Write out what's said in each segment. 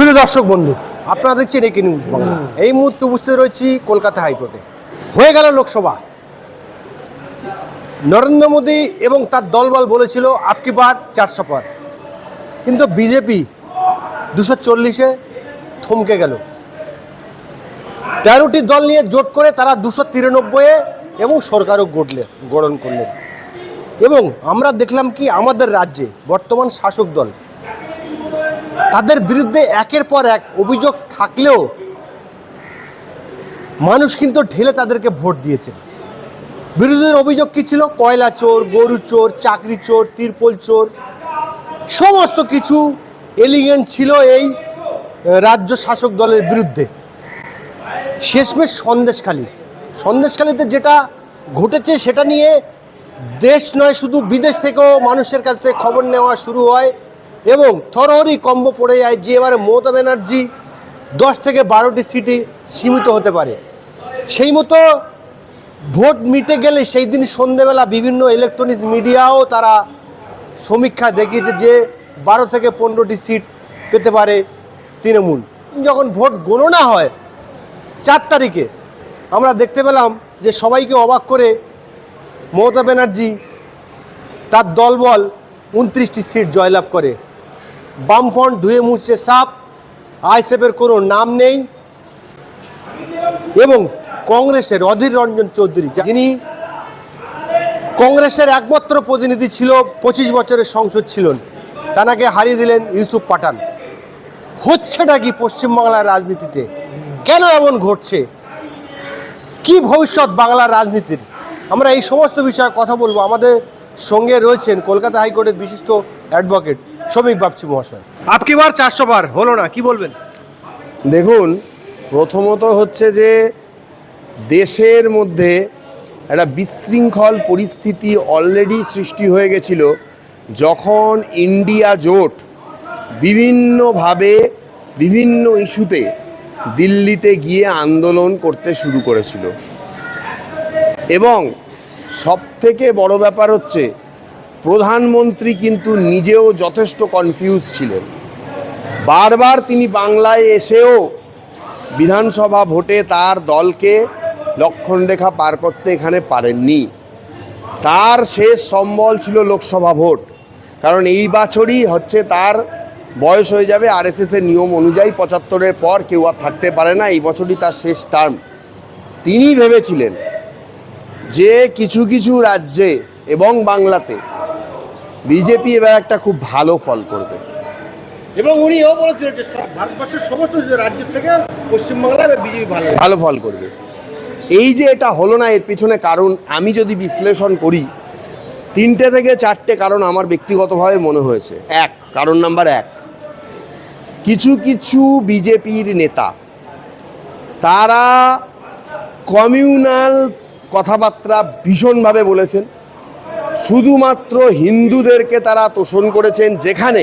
শুধু দর্শক বন্ধু। আপনারা দেখছেন একে নিউজ বাংলা। এই মুহূর্তে উপস্থিত রয়েছি কলকাতা হাইকোর্টে। হয়ে গেল লোকসভা। নরেন্দ্র মোদী এবং তার দলবল বলেছিল আপকি বার চারশো পার কিন্তু বিজেপি দুশো চল্লিশে থমকে গেল। তেরোটি দল নিয়ে জোট করে তারা দুশো তিরানব্বইয়ে এবং সরকারও গড়লে গঠন করলেন। এবং আমরা দেখলাম কি আমাদের রাজ্যে বর্তমান শাসক দল তাদের বিরুদ্ধে একের পর এক অভিযোগ থাকলেও মানুষ কিন্তু ঢেলে তাদেরকে ভোট দিয়েছে। বিরোধীদের অভিযোগ কি ছিল? কয়লা চোর, গরু চোর, চাকরি চোর, তিরপল চোর, সমস্ত কিছু এলিগেন্ট ছিল এই রাজ্য শাসক দলের বিরুদ্ধে। শেষমেশ সন্দেশখালী। সন্দেশখালীতে যেটা ঘটেছে সেটা নিয়ে দেশ নয়, শুধু বিদেশ থেকেও মানুষের কাছ থেকে খবর নেওয়া শুরু হয়। এবং থরহরি কম্ব পড়ে যায় যে এবারে মমতা ব্যানার্জি দশ থেকে বারোটি সিটি সীমিত হতে পারে। সেই মতো ভোট মিটে গেলে সেই দিন সন্ধেবেলা বিভিন্ন ইলেকট্রনিক্স মিডিয়াও তারা সমীক্ষা দেখিয়েছে যে বারো থেকে পনেরোটি সিট পেতে পারে তৃণমূল। যখন ভোট গণনা হয় চার তারিখে, আমরা দেখতে পেলাম যে সবাইকে অবাক করে মমতা ব্যানার্জি তার দলবল উনত্রিশটি সিট জয়লাভ করে। বামফ্রন্ট ধুয়ে মুছে সাপ আইসেফের কোনো নাম নেই। এবং কংগ্রেসের অধীর রঞ্জন চৌধুরী, যিনি কংগ্রেসের একমাত্র প্রতিনিধি ছিল, পঁচিশ বছরের সংসদ ছিলেন। তানাকে হারিয়ে দিলেন ইউসুফ পাঠান। হচ্ছেটা কি পশ্চিমবাংলার রাজনীতিতে? কেন এমন ঘটছে? কি ভবিষ্যৎ বাংলার রাজনীতির? আমরা এই সমস্ত বিষয়ে কথা বলব। আমাদের সঙ্গে রয়েছেন কলকাতা হাইকোর্টের বিশিষ্ট অ্যাডভোকেট শ্রমিক বাপচি মহাশয়। আপকি বার চারশো বার? হলো না কি বলবেন? দেখুন প্রথমত হচ্ছে যে দেশের মধ্যে একটা বিশৃঙ্খল পরিস্থিতি অলরেডি সৃষ্টি হয়ে গেছিল যখন ইন্ডিয়া জোট বিভিন্নভাবে বিভিন্ন ইস্যুতে দিল্লিতে গিয়ে আন্দোলন করতে শুরু করেছিল। এবং সবথেকে বড় ব্যাপার হচ্ছে প্রধানমন্ত্রী কিন্তু নিজেও যথেষ্ট কনফিউজ ছিলেন। বারবার তিনি বাংলায় এসেও বিধানসভা ভোটে তার দলকে লক্ষণরেখা পার করতে এখানে পারেননি। তার শেষ সম্বল ছিল লোকসভা ভোট। কারণ এই বছরই হচ্ছে তার বয়স হয়ে যাবে আরএসএস এর নিয়ম অনুযায়ী পঁচাত্তরের পর কেউ আর থাকতে পারে না, এই বছরই তার শেষ টার্ম তিনি ভেবেছিলেন যে কিছু কিছু রাজ্যে এবং বাংলাতে বিজেপি এবার একটা খুব ভালো ফল করবে। এবং উনিও বলেছিলেন যে ভারতবর্ষের সমস্ত রাজ্যের থেকে পশ্চিমবাংলায় বিজেপি ভালো ভালো ফল করবে। এই যে এটা হলো না এর পিছনে কারণ আমি যদি বিশ্লেষণ করি তিনটে থেকে চারটে কারণ আমার ব্যক্তিগতভাবে মনে হয়েছে। এক কারণ নাম্বার এক কিছু কিছু বিজেপির নেতা তারা কমিউনাল কথাবার্তা ভীষণভাবে বলেছেন। শুধুমাত্র হিন্দুদেরকে তারা তোষণ করেছেন যেখানে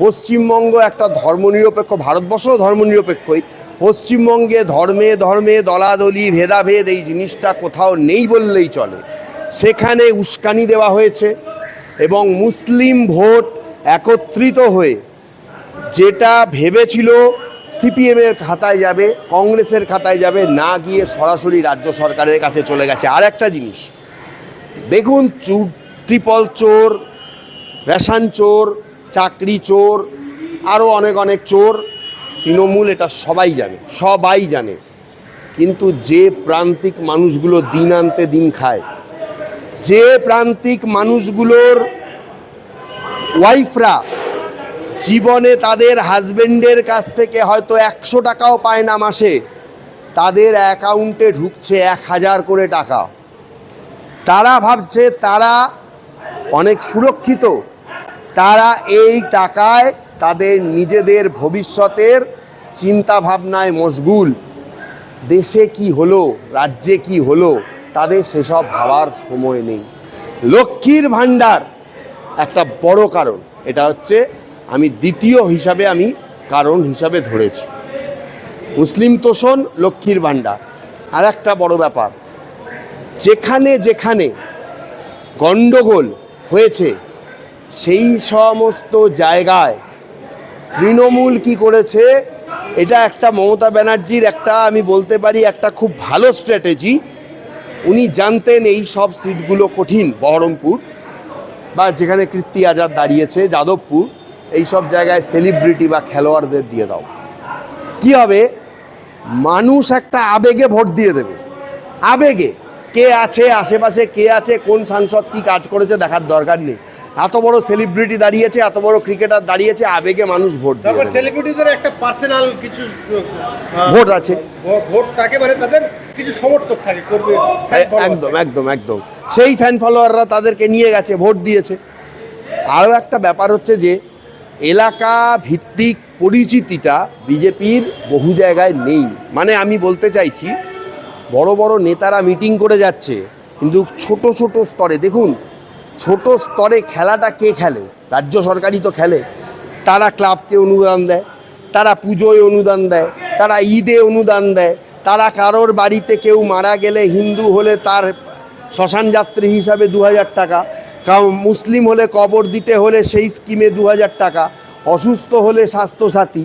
পশ্চিমবঙ্গ একটা ধর্মনিরপেক্ষ ভারতবর্ষ ধর্মনিরপেক্ষই, পশ্চিমবঙ্গে ধর্মে ধর্মে দলাদলি, ভেদাভেদ এই জিনিসটা কোথাও নেই বললেই চলে। সেখানে উস্কানি দেওয়া হয়েছে এবং মুসলিম ভোট একত্রিত হয়ে যেটা ভেবেছিল সিপিএমের খাতায় যাবে, কংগ্রেসের খাতায় যাবে, না গিয়ে সরাসরি রাজ্য সরকারের কাছে চলে গেছে। আর একটা জিনিস দেখুন চু- ত্রিপল চোর, রেশন চোর, চাকরি চোর আরও অনেক অনেক চোর। তৃণমূল এটা সবাই জানে সবাই জানে। কিন্তু যে প্রান্তিক মানুষগুলো দিন আনতে দিন খায়, যে প্রান্তিক মানুষগুলোর ওয়াইফরা জীবনে তাদের হাজবেন্ডের কাছ থেকে হয়তো একশো টাকাও পায় না মাসে, তাদের অ্যাকাউন্টে ঢুকছে এক হাজার করে টাকা। তারা ভাবছে তারা অনেক সুরক্ষিত। তারা এই টাকায় তাদের নিজেদের ভবিষ্যতের চিন্তা ভাবনায় মশগুল। দেশে কি হলো, রাজ্যে কি হলো, তাদের সেসব ভাবার সময় নেই। লক্ষ্মীর ভাণ্ডার একটা বড় কারণ। এটা হচ্ছে আমি দ্বিতীয় হিসাবে আমি কারণ হিসাবে ধরেছি। মুসলিম তোষণ, লক্ষ্মীর ভাণ্ডার। আর একটা বড় ব্যাপার যেখানে যেখানে গণ্ডগোল হয়েছে, সেই সমস্ত জায়গায় তৃণমূল কি করেছে, এটা একটা মমতা ব্যানার্জির একটা, আমি বলতে পারি, একটা খুব ভালো স্ট্র্যাটেজি উনি জানতেন এই সব সিটগুলো কঠিন, বহরমপুর, বা যেখানে কৃত্তি আজাদ দাঁড়িয়েছে, যাদবপুর, এই সব জায়গায় সেলিব্রিটি বা খেলোয়াড়দের দিয়ে দাও। কি হবে? মানুষ একটা আবেগে ভোট দিয়ে দেবে। আবেগে। কে আছে আশেপাশে কে আছে কোন সাংসদ কি কাজ করেছে দেখার দরকার নেই। এত বড় সেলিব্রিটি দাঁড়িয়েছে এত বড় ক্রিকেটার দাঁড়িয়েছে আবেগে মানুষ ভোট দিয়ে দেবে। সেলিব্রিটিদের একটা পার্সোনাল কিছু ভোট আছে। ভো- ভোট থাকে মানে তাদের কিছু সমর্থক থাকে করবে একদম একদম একদম। সেই ফ্যান ফলোয়াররা তাদেরকে নিয়ে গেছে ভোট দিয়েছে। আরও একটা ব্যাপার হচ্ছে যে এলাকা ভিত্তিক পরিচিতিটা বিজেপির বহু জায়গায় নেই। মানে আমি বলতে চাইছি বড় বড় নেতারা মিটিং করে যাচ্ছে, কিন্তু ছোট ছোট স্তরে, দেখুন, ছোট স্তরে খেলাটা কে খেলে? রাজ্য সরকারই তো খেলে। তারা ক্লাবকে অনুদান দেয়, তারা পুজোয় অনুদান দেয়, তারা ঈদে অনুদান দেয়, তারা কারোর বাড়িতে কেউ মারা গেলে হিন্দু হলে তার শ্মশান যাত্রী হিসাবে দু হাজার টাকা মুসলিম হলে কবর দিতে হলে সেই স্কিমে দু হাজার টাকা, অসুস্থ হলে স্বাস্থ্যসাথী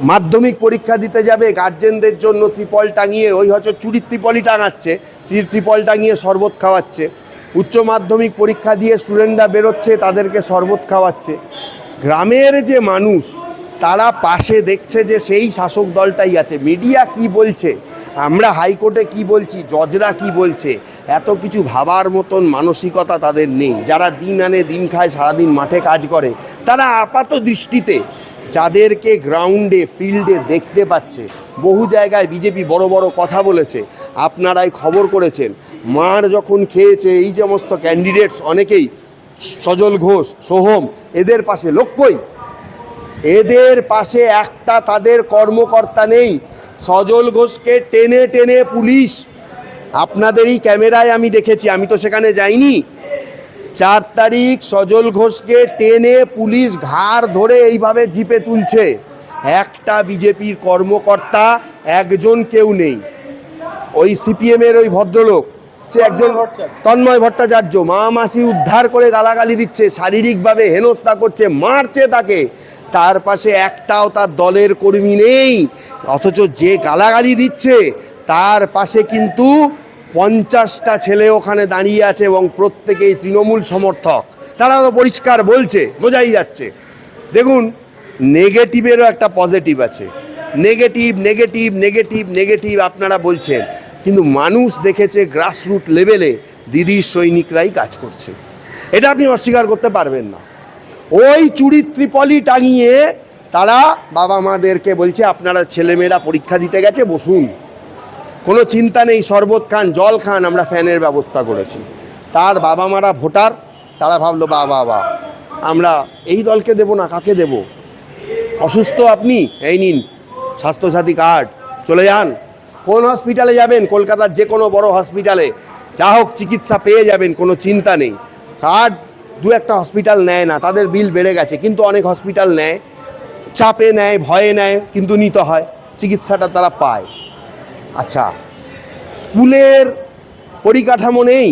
মাধ্যমিক পরীক্ষা দিতে যাবে গার্জেনদের জন্য ত্রিপল টাঙিয়ে, ওই হয়তো চুরির ত্রিপলই টাঙাচ্ছে ত্রি- ত্রিপল টাঙিয়ে শরবত খাওয়াচ্ছে। উচ্চ মাধ্যমিক পরীক্ষা দিয়ে স্টুডেন্টরা বেরোচ্ছে, তাদেরকে শরবত খাওয়াচ্ছে। গ্রামের যে মানুষ, তারা পাশে দেখছে যে সেই শাসক দলটাই আছে। মিডিয়া কি বলছে? আমরা হাইকোর্টে কি বলছি? জজরা কি বলছে? এত কিছু ভাবার মতন মানসিকতা তাদের নেই। যারা দিন আনে, দিন খায়, সারাদিন মাঠে কাজ করে, তারা আপাত দৃষ্টিতে যাদেরকে গ্রাউন্ডে ফিল্ডে দেখতে পাচ্ছে, বহু জায়গায় বিজেপি বড় বড় কথা বলেছে, আপনারাই খবর করেছেন। মার যখন খেয়েছে, এই সমস্ত ক্যান্ডিডেটস অনেকেই, সজল ঘোষ, সোহম, এদের পাশে লক্ষ্যই। এদের পাশে একটা তাদের কর্মকর্তা নেই, সজল ঘোষকে টেনে টেনে পুলিশ। আপনাদেরই ক্যামেরায় আমি দেখেছি, আমি তো সেখানে যাইনি। চার তারিখ সজল ঘোষকে টেনে পুলিশ ঘাড় ধরে এইভাবে জিপে তুলছে। একটা বিজেপির কর্মকর্তা, একজন কেউ নেই। ওই সিপিএমের ওই ভদ্রলোক একজন তন্ময় ভট্টাচার্য মা মাসি উদ্ধার করে গালাগালি দিচ্ছে, শারীরিকভাবে হেনস্থা করছে, মারছে তাকে। তার পাশে একটাও তার দলের কর্মী নেই, অথচ যে গালাগালি দিচ্ছে, তার পাশে কিন্তু পঞ্চাশটা ছেলে ওখানে দাঁড়িয়ে আছে এবং প্রত্যেকেই তৃণমূল সমর্থক। তারা তো পরিষ্কার বলছে, বোঝাই যাচ্ছে। দেখুন, নেগেটিভেরও একটা পজিটিভ আছে। নেগেটিভ নেগেটিভ নেগেটিভ নেগেটিভ আপনারা বলছেন। কিন্তু মানুষ দেখেছে গ্রাসরুট লেভেলে দিদির সৈনিকরাই কাজ করছে। এটা আপনি অস্বীকার করতে পারবেন না। ওই চুরি ত্রিপলি টাঙিয়ে তারা বাবা মাদেরকে বলছে, আপনারা ছেলেমেয়েরা পরীক্ষা দিতে গেছে, বসুন। কোনো চিন্তা নেই, শরবত খান, জল খান, আমরা ফ্যানের ব্যবস্থা করেছি। তার বাবা মারা ভোটার, তারা ভাবলো বা বা বা আমরা এই দলকে দেব না, কাকে দেব? অসুস্থ আপনি? এই নিন, স্বাস্থ্যসাথী কার্ড, চলে যান। কোন হসপিটালে যাবেন? কলকাতার যে কোনো বড় হসপিটালে যা হোক, চিকিৎসা পেয়ে যাবেন, কোনো চিন্তা নেই। কার্ড দু একটা হসপিটাল নেয় না, তাদের বিল বেড়ে গেছে, কিন্তু অনেক হসপিটাল নেয়। চাপে নেয়, ভয়ে নেয়, কিন্তু নিতে হয়। চিকিৎসাটা তারা পায়। আচ্ছা স্কুলের পরিকাঠামো নেই,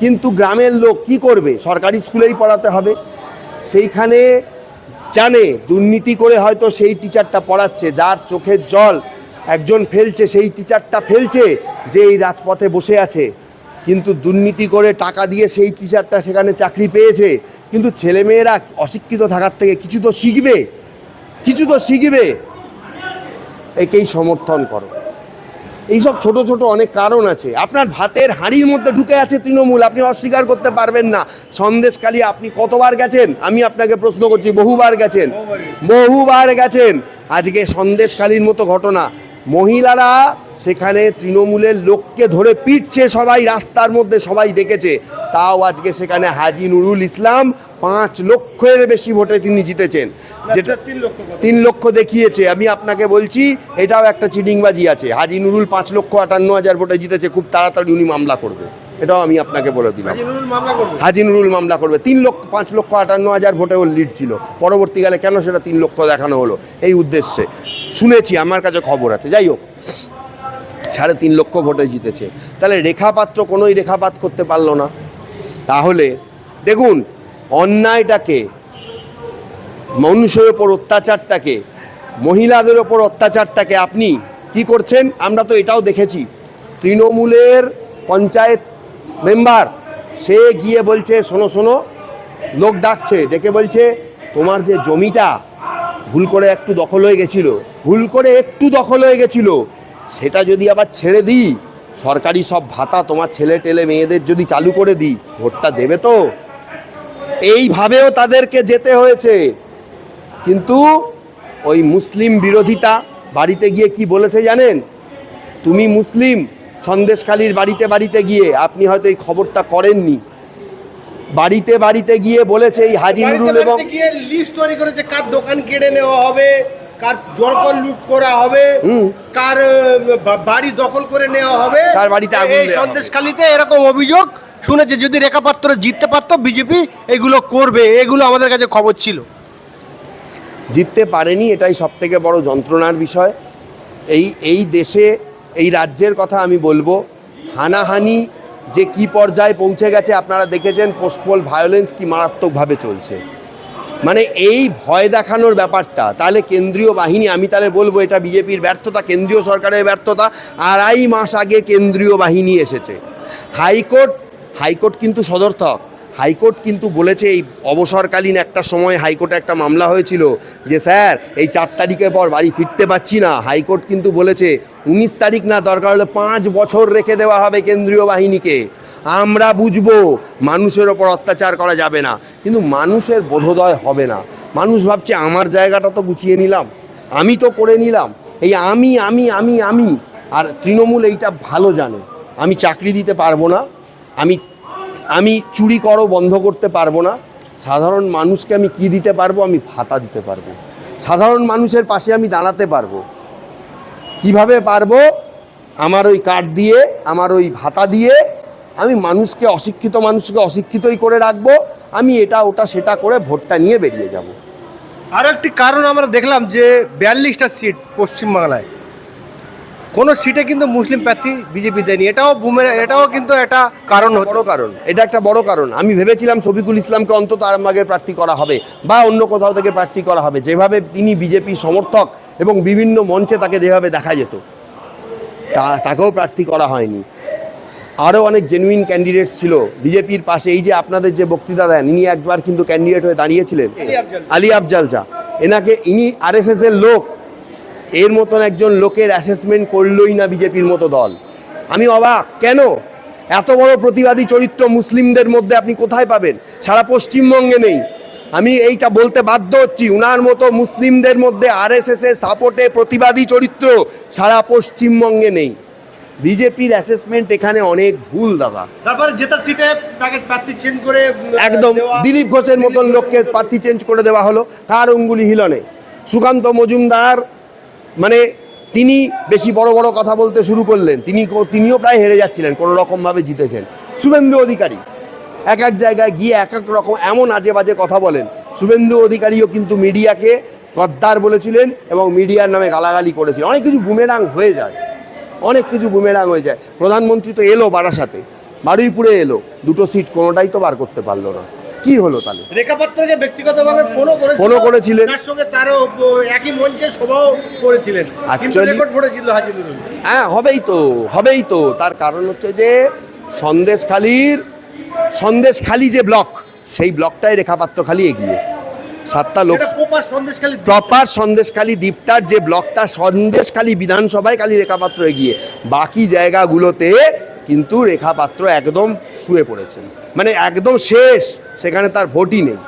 কিন্তু গ্রামের লোক কি করবে? সরকারি স্কুলেই পড়াতে হবে। সেইখানে জানে, দুর্নীতি করে হয়তো সেই টিচারটা পড়াচ্ছে, যার চোখের জল একজন ফেলছে, সেই টিচারটা ফেলছে, যে এই রাজপথে বসে আছে। কিন্তু দুর্নীতি করে টাকা দিয়ে সেই টিচারটা সেখানে চাকরি পেয়েছে, কিন্তু ছেলেমেয়েরা অশিক্ষিত থাকার থেকে কিছু তো শিখবে, কিছু তো শিখবে। একেই সমর্থন করো। এইসব ছোট ছোট অনেক কারণ আছে। আপনার ভাতের হাঁড়ির মধ্যে ঢুকে আছে তৃণমূল, আপনি অস্বীকার করতে পারবেন না। সন্দেশকালী আপনি কতবার গেছেন? আমি আপনাকে প্রশ্ন করছি, বহুবার গেছেন? বহুবার গেছেন। আজকে সন্দেশকালীর মতো ঘটনা। মহিলারা সেখানে তৃণমূলের লোককে ধরে পিটছে সবাই রাস্তার মধ্যে সবাই দেখেছে। তাও আজকে সেখানে হাজি নুরুল ইসলাম পাঁচ লক্ষের বেশি ভোটে তিনি জিতেছেন। যেটা তিন লক্ষ তিন লক্ষ দেখিয়েছে। আমি আপনাকে বলছি এটাও একটা চিডিংবাজি আছে। হাজি নুরুল পাঁচ লক্ষ আটান্ন হাজার ভোটে জিতেছে খুব তাড়াতাড়ি উনি মামলা করবে। এটাও আমি আপনাকে বলে দিলাম। হাজি নুরুল মামলা করবে? মামলা করবে। তিন লক্ষ পাঁচ লক্ষ আটান্ন হাজার ভোটে ওর লিড ছিল। পরবর্তীকালে কেন সেটা তিন লক্ষ দেখানো হলো? এই উদ্দেশ্যে। শুনেছি আমার কাছে খবর আছে। যাই হোক সাড়ে তিন লক্ষ ভোটে জিতেছে। তাহলে রেখাপাত্র কোনোই রেখাপাত করতে পারল না। তাহলে দেখুন অন্যায়টাকে মানুষের ওপর অত্যাচারটাকে মহিলাদের ওপর অত্যাচারটাকে আপনি কি করছেন? আমরা তো এটাও দেখেছি। তৃণমূলের পঞ্চায়েত মেম্বার, সে গিয়ে বলছে, শোনো শোনো, লোক ডাকছে, ডেকে বলছে, তোমার যে জমিটা ভুল করে একটু দখল হয়ে গেছিল, ভুল করে একটু দখল হয়ে গেছিল, সেটা যদি আবার ছেড়ে দিই, সরকারি সব ভাতা তোমার ছেলে টেলে মেয়েদের যদি চালু করে দিই, ভোটটা দেবে তো? এইভাবেও তাদেরকে যেতে হয়েছে। কিন্তু ওই মুসলিম বিরোধিতা, বাড়িতে গিয়ে কি বলেছে জানেন? তুমি মুসলিম সন্দেশখালির বাড়িতে বাড়িতে গিয়ে আপনি হয়তো এই খবরটা করেননি। বাড়িতে বাড়িতে গিয়ে বলেছে এই হাজি নুরুল এবং লিস্ট তৈরি করেছে কার দোকান কেড়ে নেওয়া হবে কার লুট করা হবে। কার বাড়ি দখল করে নেওয়া হবে। কার বাড়িতে আগুন এই সন্দেশখালিতে এরকম অভিযোগ শুনেছে যদি রেখাপাত্র জিততে পারতো বিজেপি এগুলো করবে এগুলো আমাদের কাছে খবর ছিল। জিততে পারেনি এটাই সব থেকে বড় যন্ত্রণার বিষয়। এই এই দেশে এই রাজ্যের কথা আমি বলব। হানাহানি যে কি পর্যায়ে পৌঁছে গেছে আপনারা দেখেছেন, পোস্টপোল ভায়োলেন্স কি মারাত্মকভাবে চলছে। মানে এই ভয় দেখানোর ব্যাপারটা, তাহলে কেন্দ্রীয় বাহিনী, আমি তাহলে বলব এটা বিজেপির ব্যর্থতা, কেন্দ্রীয় সরকারের ব্যর্থতা, আড়াই মাস আগে কেন্দ্রীয় বাহিনী এসেছে। হাইকোর্ট হাইকোর্ট কিন্তু সদর্থক। হাইকোর্ট কিন্তু বলেছে এই অবসরকালীন একটা সময় হাইকোর্টে একটা মামলা হয়েছিল যে, স্যার, এই চার তারিখের পর বাড়ি ফিরতে পারছি না। হাইকোর্ট কিন্তু বলেছে, উনিশ তারিখ না, দরকার হলে পাঁচ বছর রেখে দেওয়া হবে কেন্দ্রীয় বাহিনীকে। আমরা বুঝব, মানুষের ওপর অত্যাচার করা যাবে না। কিন্তু মানুষের বোধোদয় হবে না। মানুষ ভাবছে, আমার জায়গাটা তো গুছিয়ে নিলাম, আমি তো করে নিলাম। এই আমি আমি আমি আমি। আর তৃণমূল এইটা ভালো জানে। আমি চাকরি দিতে পারব না, আমি আমি চুরি করো, বন্ধ করতে পারব না। সাধারণ মানুষকে আমি কি দিতে পারব? আমি ভাতা দিতে পারব। সাধারণ মানুষের পাশে আমি দাঁড়াতে পারব। কীভাবে পারব? আমার ওই কার্ড দিয়ে, আমার ওই ভাতা দিয়ে আমি মানুষকে, অশিক্ষিত মানুষকে অশিক্ষিতই করে রাখব। আমি এটা, ওটা, সেটা করে ভোটটা নিয়ে বেরিয়ে যাব। আরও একটি কারণ আমরা দেখলাম যে বিয়াল্লিশটা সিট পশ্চিমবাংলায়। কোনো সিটে কিন্তু মুসলিম প্রার্থী বিজেপি দেয়নি। এটাও বুমের এটাও কিন্তু একটা কারণ বড় কারণ। এটা একটা বড় কারণ। আমি ভেবেছিলাম শফিকুল ইসলামকে অন্তত আরামবাগের প্রার্থী করা হবে বা অন্য কোথাও থেকে প্রার্থী করা হবে। যেভাবে তিনি বিজেপি সমর্থক এবং বিভিন্ন মঞ্চে তাকে যেভাবে দেখা যেত তা তাকেও প্রার্থী করা হয়নি। আরও অনেক জেনুইন ক্যান্ডিডেটস ছিল বিজেপির পাশে। এই যে আপনাদের যে বক্তৃতা দেন ইনি একবার কিন্তু ক্যান্ডিডেট হয়ে দাঁড়িয়েছিলেন। আলী আফজাল। যা। এনাকে ইনি আরএসএস এর লোক। এর মতন একজন লোকের অ্যাসেসমেন্ট করলোই না বিজেপির মতো দল। আমি অবাক। কেন? এত বড় প্রতিবাদী চরিত্র মুসলিমদের মধ্যে আপনি কোথায় পাবেন? সারা পশ্চিমবঙ্গে নেই। আমি এইটা বলতে বাধ্য হচ্ছি। উনার মতো মুসলিমদের মধ্যে আরএসএস এর সাপোর্টে প্রতিবাদী চরিত্র সারা পশ্চিমবঙ্গে নেই। বিজেপির অ্যাসেসমেন্ট এখানে অনেক ভুল দাদা। তারপরে জেতা সিটে তাকে প্রার্থী চেঞ্জ করে একদম। দিলীপ ঘোষের মতন লোককে প্রার্থী চেঞ্জ করে দেওয়া হলো। তার অঙ্গুলি হিলনে? সুকান্ত মজুমদার মানে তিনি বেশি বড় বড় কথা বলতে শুরু করলেন। তিনি তিনিও প্রায় হেরে যাচ্ছিলেন, কোনো রকমভাবে জিতেছেন। শুভেন্দু অধিকারী এক এক জায়গায় গিয়ে এক এক রকম এমন আজে বাজে কথা বলেন। শুভেন্দু অধিকারীও কিন্তু মিডিয়াকে গদ্দার বলেছিলেন এবং মিডিয়ার নামে গালাগালি করেছিলেন। অনেক কিছু বুমেরাং হয়ে যায়। অনেক কিছু বুমেরাং হয়ে যায়। প্রধানমন্ত্রী তো এলো বারাসাতে। বারুইপুরে এলো। দুটো সিট কোনোটাই তো বার করতে পারল না। কি হলো তাহলে? রেখাপাত্রকে ব্যক্তিগতভাবে ফোনও করেছিল। ফোনও করেছিলেন। তার সঙ্গে তারও একই মঞ্চে সভাও করেছিলেন। কিন্তু রেকর্ড ভোটে জিতল হাজি নুরুল হ্যাঁ হবেই তো হবেই তো। তার কারণ হচ্ছে যে সন্দেশখালির সন্দেশখালি যে ব্লক সেই ব্লকটাই রেখাপাত্র খালি এগিয়ে। সাতটা লোক প্রপার সন্দেশখালী দ্বীপটার যে ব্লকটা সন্দেশখালী বিধানসভায় খালি রেখাপাত্র এগিয়ে। বাকি জায়গাগুলোতে কিন্তু রেখাপাত্র একদম শুয়ে পড়েছেন। মানে একদম শেষ সেখানে তার ভোটই নেই।